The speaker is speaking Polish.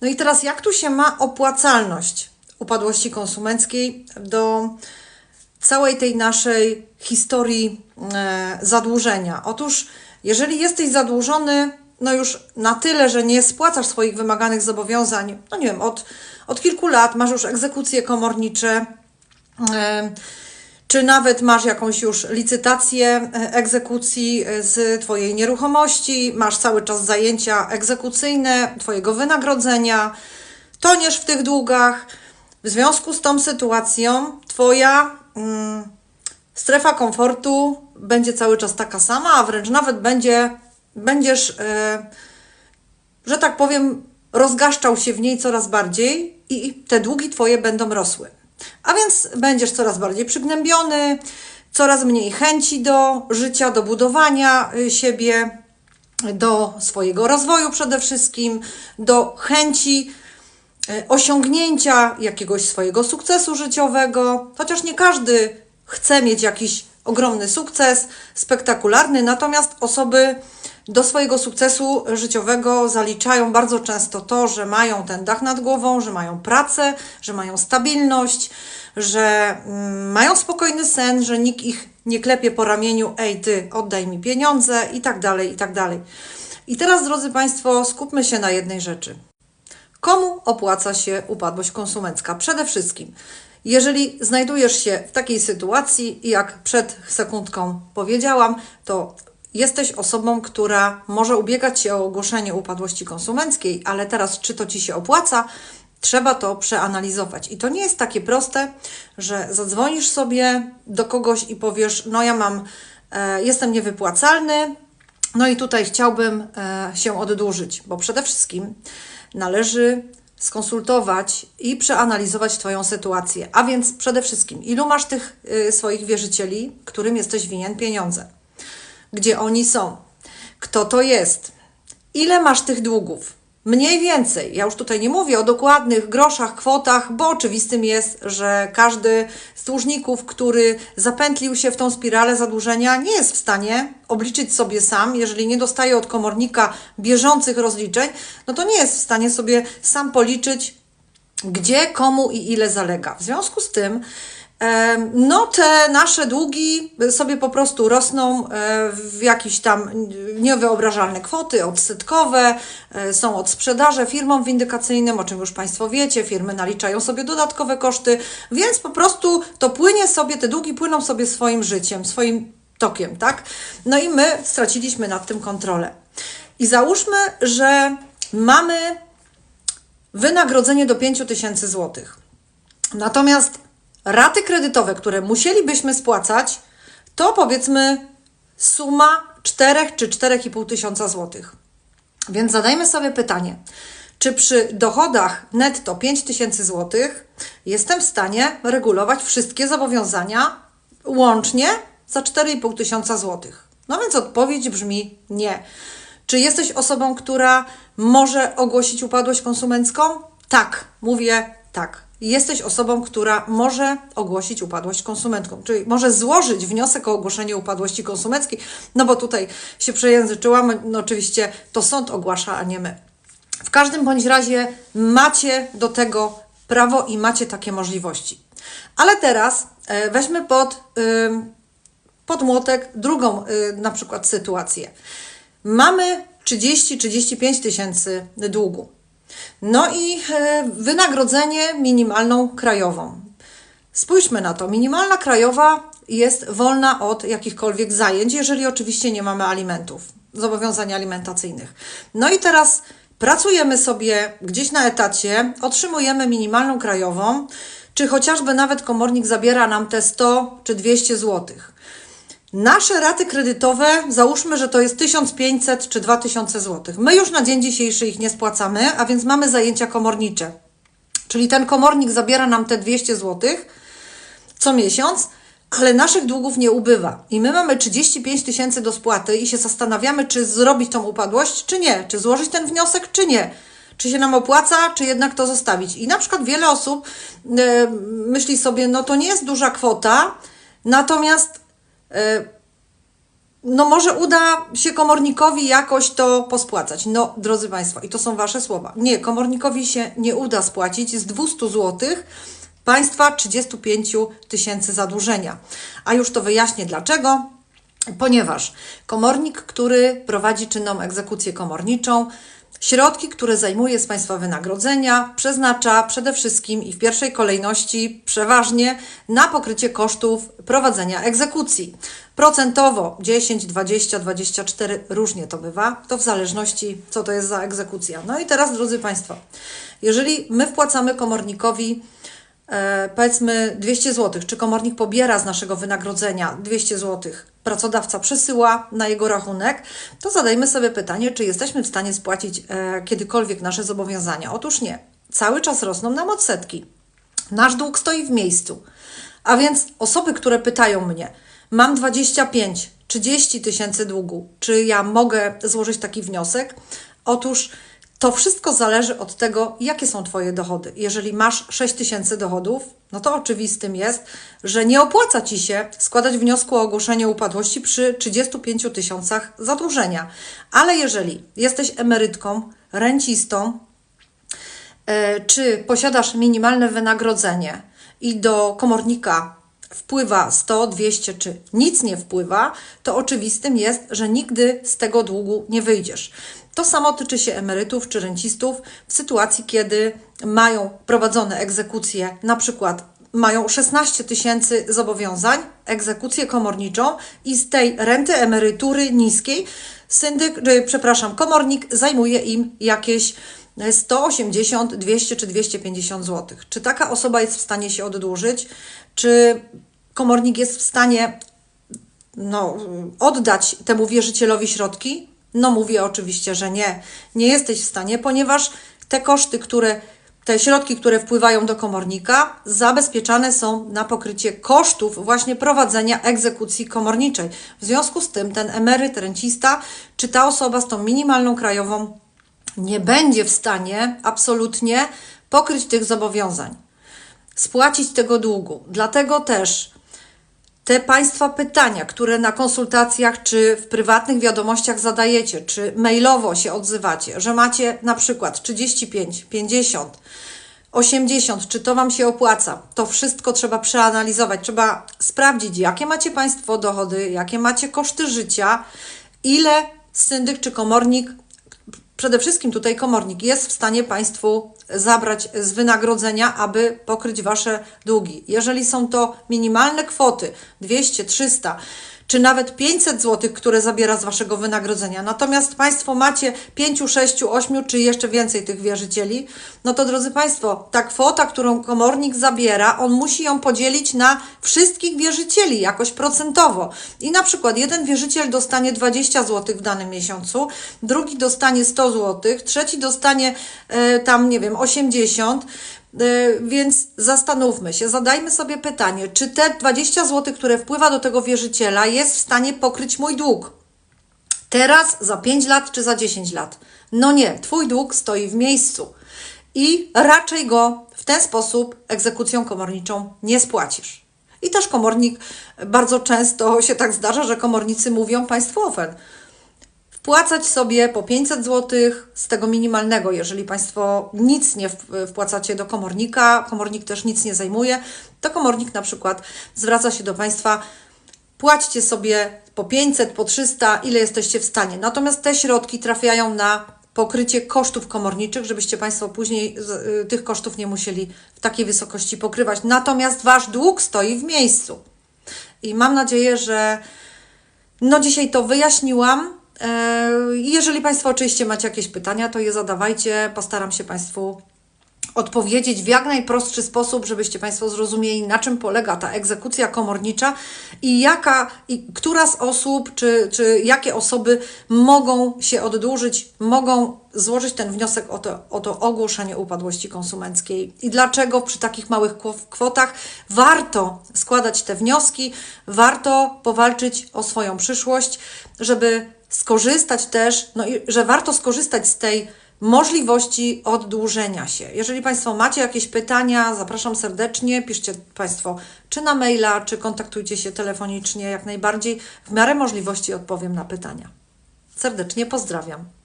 No i teraz jak tu się ma opłacalność upadłości konsumenckiej do całej tej naszej historii e, zadłużenia? Otóż, jeżeli jesteś zadłużony, no już na tyle, że nie spłacasz swoich wymaganych zobowiązań, no nie wiem, od, od kilku lat masz już egzekucje komornicze, e, czy nawet masz jakąś już licytację e, egzekucji e, z Twojej nieruchomości, masz cały czas zajęcia egzekucyjne, Twojego wynagrodzenia, toniesz w tych długach. W związku z tą sytuacją Twoja mm, strefa komfortu będzie cały czas taka sama, a wręcz nawet będzie, będziesz, e, że tak powiem, rozgaszczał się w niej coraz bardziej i te długi Twoje będą rosły. A więc będziesz coraz bardziej przygnębiony, coraz mniej chęci do życia, do budowania y, siebie, do swojego rozwoju przede wszystkim, do chęci y, osiągnięcia jakiegoś swojego sukcesu życiowego, chociaż nie każdy chce mieć jakiś ogromny sukces, spektakularny, natomiast osoby do swojego sukcesu życiowego zaliczają bardzo często to, że mają ten dach nad głową, że mają pracę, że mają stabilność, że mm, mają spokojny sen, że nikt ich nie klepie po ramieniu, ej ty, oddaj mi pieniądze i tak dalej, i tak dalej. I teraz, drodzy Państwo, skupmy się na jednej rzeczy. Komu opłaca się upadłość konsumencka? Przede wszystkim, jeżeli znajdujesz się w takiej sytuacji, jak przed sekundką powiedziałam, to jesteś osobą, która może ubiegać się o ogłoszenie upadłości konsumenckiej, ale teraz, czy to ci się opłaca, trzeba to przeanalizować. I to nie jest takie proste, że zadzwonisz sobie do kogoś i powiesz: No, ja mam, e, jestem niewypłacalny, no i tutaj chciałbym e, się oddłużyć, bo przede wszystkim należy skonsultować i przeanalizować Twoją sytuację. A więc przede wszystkim, ilu masz tych y, swoich wierzycieli, którym jesteś winien pieniądze? Gdzie oni są? Kto to jest? Ile masz tych długów? Mniej więcej. Ja już tutaj nie mówię o dokładnych groszach, kwotach, bo oczywistym jest, że każdy z dłużników, który zapętlił się w tą spiralę zadłużenia, nie jest w stanie obliczyć sobie sam, jeżeli nie dostaje od komornika bieżących rozliczeń, no to nie jest w stanie sobie sam policzyć, gdzie, komu i ile zalega. W związku z tym, no te nasze długi sobie po prostu rosną e, w jakieś tam niewyobrażalne kwoty, odsetkowe, e, są od sprzedaży firmom windykacyjnym, o czym już Państwo wiecie, firmy naliczają sobie dodatkowe koszty, więc po prostu to płynie sobie, te długi płyną sobie swoim życiem, swoim tokiem, tak? No i my straciliśmy nad tym kontrolę. I załóżmy, że mamy wynagrodzenie do 5000 tysięcy złotych. Natomiast raty kredytowe, które musielibyśmy spłacać, to powiedzmy suma 4 czy 4,5 tysiąca złotych. Więc zadajmy sobie pytanie, czy przy dochodach netto 5 tysięcy złotych jestem w stanie regulować wszystkie zobowiązania łącznie za 4,5 tysiąca złotych? No więc odpowiedź brzmi nie. Czy jesteś osobą, która może ogłosić upadłość konsumencką? Tak, mówię tak. Jesteś osobą, która może ogłosić upadłość konsumentką, czyli może złożyć wniosek o ogłoszenie upadłości konsumenckiej, no bo tutaj się przejęzyczyłam, no oczywiście to sąd ogłasza, a nie my. W każdym bądź razie macie do tego prawo i macie takie możliwości. Ale teraz e, weźmy pod, pod młotek drugą y, na przykład sytuację. Mamy 30-35 tysięcy długu. No i e, wynagrodzenie minimalną krajową. Spójrzmy na to. Minimalna krajowa jest wolna od jakichkolwiek zajęć, jeżeli oczywiście nie mamy alimentów, zobowiązań alimentacyjnych. No i teraz pracujemy sobie gdzieś na etacie, otrzymujemy minimalną krajową, czy chociażby nawet komornik zabiera nam te 100 czy 200 złotych. Nasze raty kredytowe, załóżmy, że to jest 1500 czy 2000 zł. My już na dzień dzisiejszy ich nie spłacamy, a więc mamy zajęcia komornicze. Czyli ten komornik zabiera nam te 200 zł co miesiąc, ale naszych długów nie ubywa. I my mamy 35 tysięcy do spłaty i się zastanawiamy, czy zrobić tą upadłość, czy nie. Czy złożyć ten wniosek, czy nie. Czy się nam opłaca, czy jednak to zostawić. I na przykład wiele osób e, myśli sobie, no to nie jest duża kwota, natomiast no może uda się komornikowi jakoś to pospłacać. No, drodzy Państwo, i to są Wasze słowa. Nie, komornikowi się nie uda spłacić z 200 zł państwa 35 tysięcy zadłużenia. A już to wyjaśnię dlaczego. Ponieważ komornik, który prowadzi czynną egzekucję komorniczą, środki, które zajmuje z Państwa wynagrodzenia, przeznacza przede wszystkim i w pierwszej kolejności przeważnie na pokrycie kosztów prowadzenia egzekucji. Procentowo 10, 20, 24 różnie to bywa, to w zależności co to jest za egzekucja. No i teraz, drodzy Państwo, jeżeli my wpłacamy komornikowi powiedzmy 200 zł, czy komornik pobiera z naszego wynagrodzenia 200 zł, pracodawca przesyła na jego rachunek, to zadajmy sobie pytanie, czy jesteśmy w stanie spłacić e, kiedykolwiek nasze zobowiązania. Otóż nie. Cały czas rosną nam odsetki. Nasz dług stoi w miejscu. A więc osoby, które pytają mnie, mam 25, 30 tysięcy długu, czy ja mogę złożyć taki wniosek? Otóż to wszystko zależy od tego, jakie są Twoje dochody. Jeżeli masz 6 tysięcy dochodów, no to oczywistym jest, że nie opłaca Ci się składać wniosku o ogłoszenie upadłości przy 35 tysiącach zadłużenia. Ale jeżeli jesteś emerytką, rencistą, e, czy posiadasz minimalne wynagrodzenie i do komornika wpływa 100, 200 czy nic nie wpływa, to oczywistym jest, że nigdy z tego długu nie wyjdziesz. To samo tyczy się emerytów czy rencistów w sytuacji, kiedy mają prowadzone egzekucje, na przykład mają 16 tysięcy zobowiązań, egzekucję komorniczą i z tej renty emerytury niskiej syndyk, przepraszam, komornik zajmuje im jakieś 180, 200 czy 250 zł. Czy taka osoba jest w stanie się oddłużyć? Czy komornik jest w stanie no, oddać temu wierzycielowi środki? No mówię oczywiście, że nie. Nie jesteś w stanie, ponieważ te koszty, które te środki, które wpływają do komornika, zabezpieczane są na pokrycie kosztów właśnie prowadzenia egzekucji komorniczej. W związku z tym ten emeryt, rencista, czy ta osoba z tą minimalną krajową nie będzie w stanie absolutnie pokryć tych zobowiązań, spłacić tego długu. Dlatego też te Państwa pytania, które na konsultacjach czy w prywatnych wiadomościach zadajecie, czy mailowo się odzywacie, że macie na przykład 35, 50, 80, czy to Wam się opłaca, to wszystko trzeba przeanalizować, trzeba sprawdzić, jakie macie Państwo dochody, jakie macie koszty życia, ile syndyk czy komornik przede wszystkim tutaj komornik jest w stanie Państwu zabrać z wynagrodzenia, aby pokryć Wasze długi. Jeżeli są to minimalne kwoty 200, 300, czy nawet 500 zł, które zabiera z Waszego wynagrodzenia. Natomiast Państwo macie 5, 6, 8 czy jeszcze więcej tych wierzycieli, no to drodzy Państwo, ta kwota, którą komornik zabiera, on musi ją podzielić na wszystkich wierzycieli jakoś procentowo. I na przykład jeden wierzyciel dostanie 20 zł w danym miesiącu, drugi dostanie 100 zł, trzeci dostanie e, tam, nie wiem, 80, E, Więc zastanówmy się, zadajmy sobie pytanie, czy te 20 zł, które wpływa do tego wierzyciela, jest w stanie pokryć mój dług? Teraz, za 5 lat czy za 10 lat? No nie, Twój dług stoi w miejscu i raczej go w ten sposób egzekucją komorniczą nie spłacisz. I też komornik, bardzo często się tak zdarza, że komornicy mówią Państwu ofen wpłacać sobie po 500 zł z tego minimalnego, jeżeli Państwo nic nie wpłacacie do komornika, komornik też nic nie zajmuje, to komornik na przykład zwraca się do Państwa, płaćcie sobie po 500, po 300, ile jesteście w stanie. Natomiast te środki trafiają na pokrycie kosztów komorniczych, żebyście Państwo później y, tych kosztów nie musieli w takiej wysokości pokrywać. Natomiast Wasz dług stoi w miejscu. I mam nadzieję, że no dzisiaj to wyjaśniłam. E, jeżeli Państwo oczywiście macie jakieś pytania, to je zadawajcie. Postaram się Państwu odpowiedzieć w jak najprostszy sposób, żebyście Państwo zrozumieli, na czym polega ta egzekucja komornicza i jaka, i która z osób, czy, czy jakie osoby mogą się oddłużyć, mogą złożyć ten wniosek o to, o to ogłoszenie upadłości konsumenckiej. I dlaczego przy takich małych kwotach warto składać te wnioski, warto powalczyć o swoją przyszłość, żeby skorzystać też, no i że warto skorzystać z tej możliwości oddłużenia się. Jeżeli Państwo macie jakieś pytania, zapraszam serdecznie. Piszcie Państwo czy na maila, czy kontaktujcie się telefonicznie. Jak najbardziej w miarę możliwości odpowiem na pytania. Serdecznie pozdrawiam.